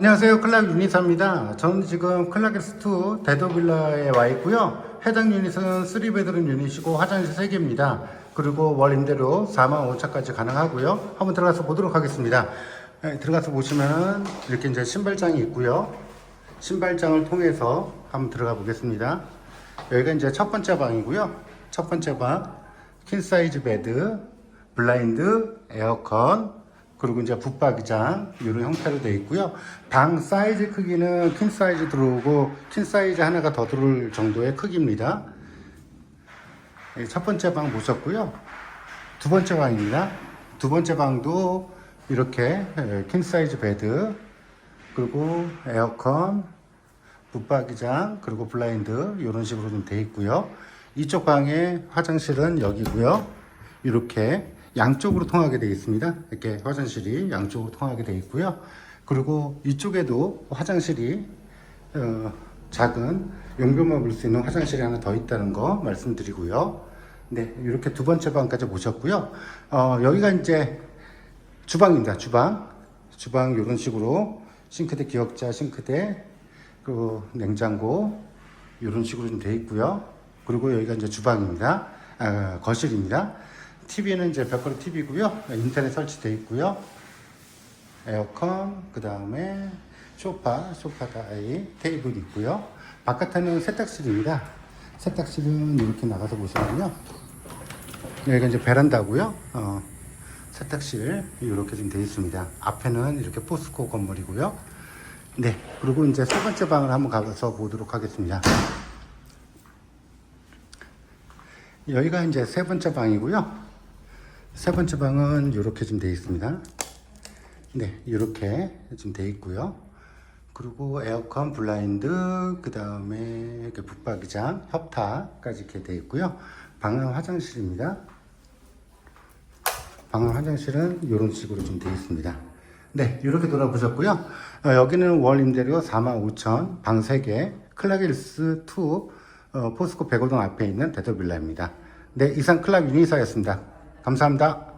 안녕하세요. 클락 유니사입니다. 저는 지금 클락스2 데도빌라에 와 있고요. 해당 유닛은 3베드룸 유닛이고 화장실 3개입니다. 그리고 월 임대료 4만 5천까지 가능하고요. 한번 들어가서 보도록 하겠습니다. 네, 들어가서 보시면 이렇게 이제 신발장이 있고요. 신발장을 통해서 한번 들어가 보겠습니다. 여기가 이제 첫 번째 방이고요. 첫 번째 방, 퀸 사이즈 베드, 블라인드, 에어컨, 그리고 이제 붙박이장 이런 형태로 되어 있고요. 방 사이즈 크기는 퀸 사이즈 들어오고 퀸 사이즈 하나가 더 들어올 정도의 크기입니다. 예, 첫 번째 방 보셨고요. 두 번째 방입니다. 두 번째 방도 이렇게 예, 킹 사이즈 베드 그리고 에어컨 붙박이장 그리고 블라인드 이런 식으로 좀 되어 있고요. 이쪽 방의 화장실은 여기고요. 이렇게 양쪽으로 통하게 되어 있습니다. 이렇게 화장실이 양쪽으로 통하게 되어 있고요. 그리고 이쪽에도 화장실이 어, 작은 용도만 볼 수 있는 화장실이 하나 더 있다는 거 말씀드리고요. 네, 이렇게 두 번째 방까지 보셨고요. 어, 여기가 이제 주방입니다. 주방. 주방 이런 식으로 싱크대 기역자 싱크대 그 냉장고 이런 식으로 좀 되어 있고요. 그리고 여기가 이제 주방입니다. 아, 거실입니다. TV는 이제 벽걸이 TV고요. 인터넷 설치되어 있고요. 에어컨, 그 다음에 소파, 소파 다이, 테이블 있고요. 바깥에는 세탁실입니다. 세탁실은 이렇게 나가서 보시면요. 여기가 이제 베란다고요. 어, 세탁실 이렇게 좀 되어 있습니다. 앞에는 이렇게 포스코 건물이고요. 네, 그리고 이제 세 번째 방을 한번 가서 보도록 하겠습니다. 여기가 이제 세 번째 방이고요. 세 번째 방은 이렇게 좀 되어 있습니다. 네, 이렇게 좀 되어 있고요. 그리고 에어컨, 블라인드, 그 다음에 이렇게 붙박이장, 협탁까지 이렇게 되어 있고요. 방은 화장실입니다. 방은 화장실은 이런 식으로 좀 되어 있습니다. 네, 이렇게 돌아보셨고요. 어, 여기는 월 임대료 45,000, 방 3개, 클라길스 2, 어, 포스코 백오동 앞에 있는 대도빌라입니다. 네, 이상 클락 유니사였습니다. 감사합니다.